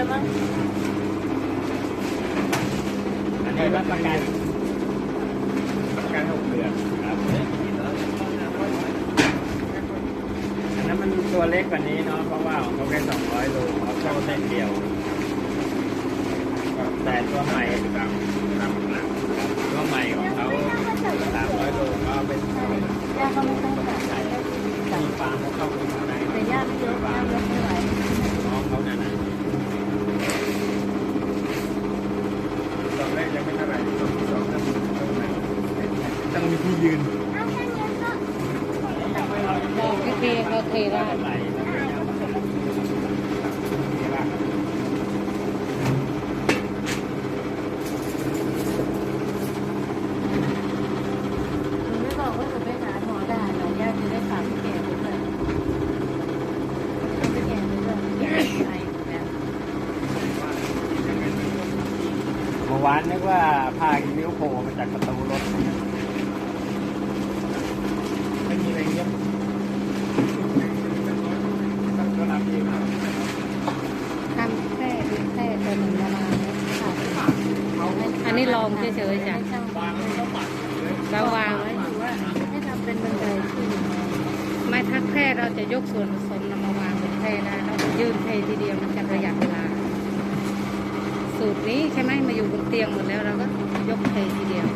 แล้วมั้งอันนี้รับประกันรับประกันหกเดือนครับอันนั้นมันตัวเล็กกว่านี้เนาะเพราะว่าของเขาแค่สองร้อยโลเขาเข้าเส้นเดียว แต่ตัวใหม่ตามตามหลักตัวใหม่ของเขาสามร้อยโลก็เป็นย่าก็ไม่ต้องตัดใส่มีฟางเขาเข้าไปข้างใน แต่ย่าไม่ยกย่ายกไม่ไหว น้องเขาเนี่ยนะตอนแรกยังไม่เท่าไหร่ตอนที่สองต้อง ต้องมีที่ยืนบอกพี่เทเขาเทได้ไหลนี่ละหนูไม่บอกว่าหนูไปหาหมอได้หรอย่าจะได้ฝากพี่แก่ไปด้วยเอาพี่แก่ไปด้วยพี่แก่ไปแบบเมื่อวานนึกว่าผ้ากินิ้วโผล่มาจากประตูรถ ก็รับเองทำแค่ดูแค่ตัวหนึ่งประมาณนี้ค่ะอันนี้ลองเฉยๆจ้ะเราวางไว้หรือว่าให้ทำเป็นบันไดขึ้นไม้ทักแค่เราจะยกส่วนผสมนำมาวางบนแค่ได้เราก็ยื่นแค่ทีเดียวมันจะประหยัดเวลา สูตรนี้ใช่ไหมมาอยู่บนเตียงหมดแล้วเราก็ยกแค่ทีเดียว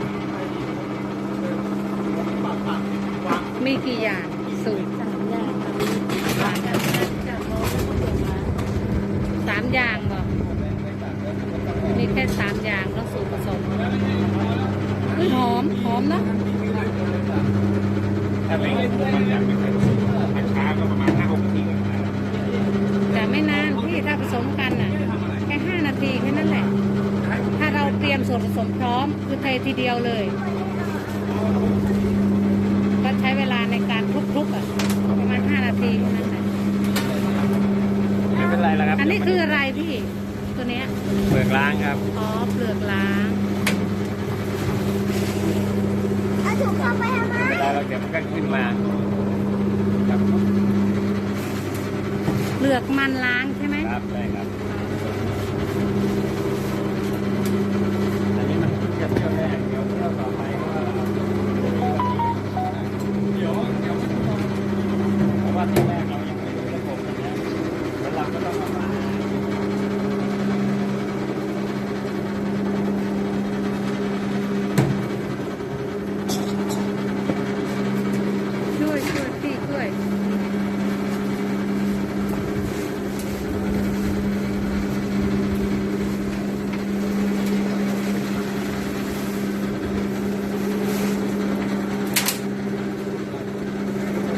มีกี่อย่างสูตรสามอย่างค่ะจากโมก็เดี๋ยวมาสามอย่างบอกมีแค่สามอย่างแล้วสูตรผสมอุ๊ยหอมหอมเนาะถ้าไม่มันจะไม่เคยมันช้าก็ประมาณห้าหกนาทีแต่ไม่นานพี่ถ้าผสมกันน่ะแค่ห้านาทีแค่นั้นแหละ ถ้าเราเตรียมส่วนผสมพร้อมคือเททีเดียวเลย ก็ใช้เวลาในการคลุกๆอะประมาณห้านาทีแค่นั้นแหละ ไม่เป็นไรแล้วครับ อันนี้คืออะไรพี่ ตัวเนี้ย เปลือกล้างครับ อ๋อเปลือกล้าง เอาถุงเข้าไปเอามา เวลาเราเก็บมันก็ขึ้นมาครับเปลือกมันล้างใช่ไหมครับใช่ครับอันนี้มันเพิ่งจะเที่ยวแรกเดี๋ยวเที่ยวต่อไปก็เดี๋ยวเดี๋ยวเพราะว่าที่แรกเรายังไม่รู้ระบบอย่างเงี้ยแล้วเราก็ต้องมา ช่วยช่วยพี่ช่วย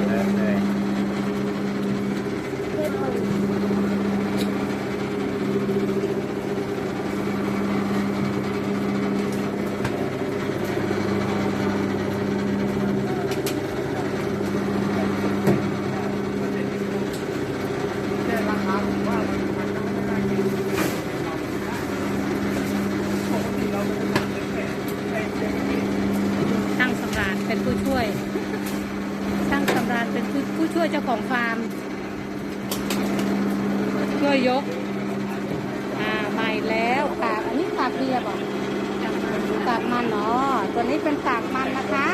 เริ่มเลย ช่างสำราญเป็น ผู้ช่วย ช่างสำราญเป็นผู้ผู้ช่วยเจ้าของฟาร์ม ช่วยยก อ่าใหม่แล้วกากอันนี้กากเบียบอกากมันเนาะตัวนี้เป็นกากมันนะคะ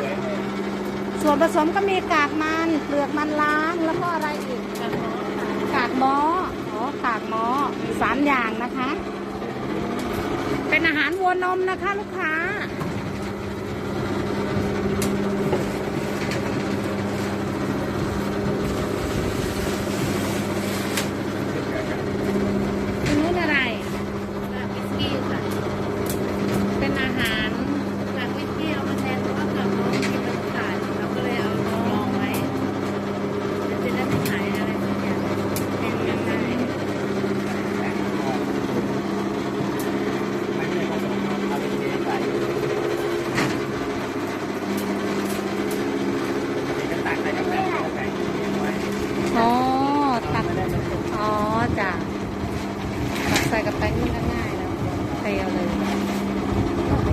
ส่วนผสมก็มีกากมันเปลือกมันล้างแล้วก็อะไรอีกกากหม้ออ๋อกากหม้อสามอย่างนะคะ เป็นอาหารวัวนมนะคะลูกค้า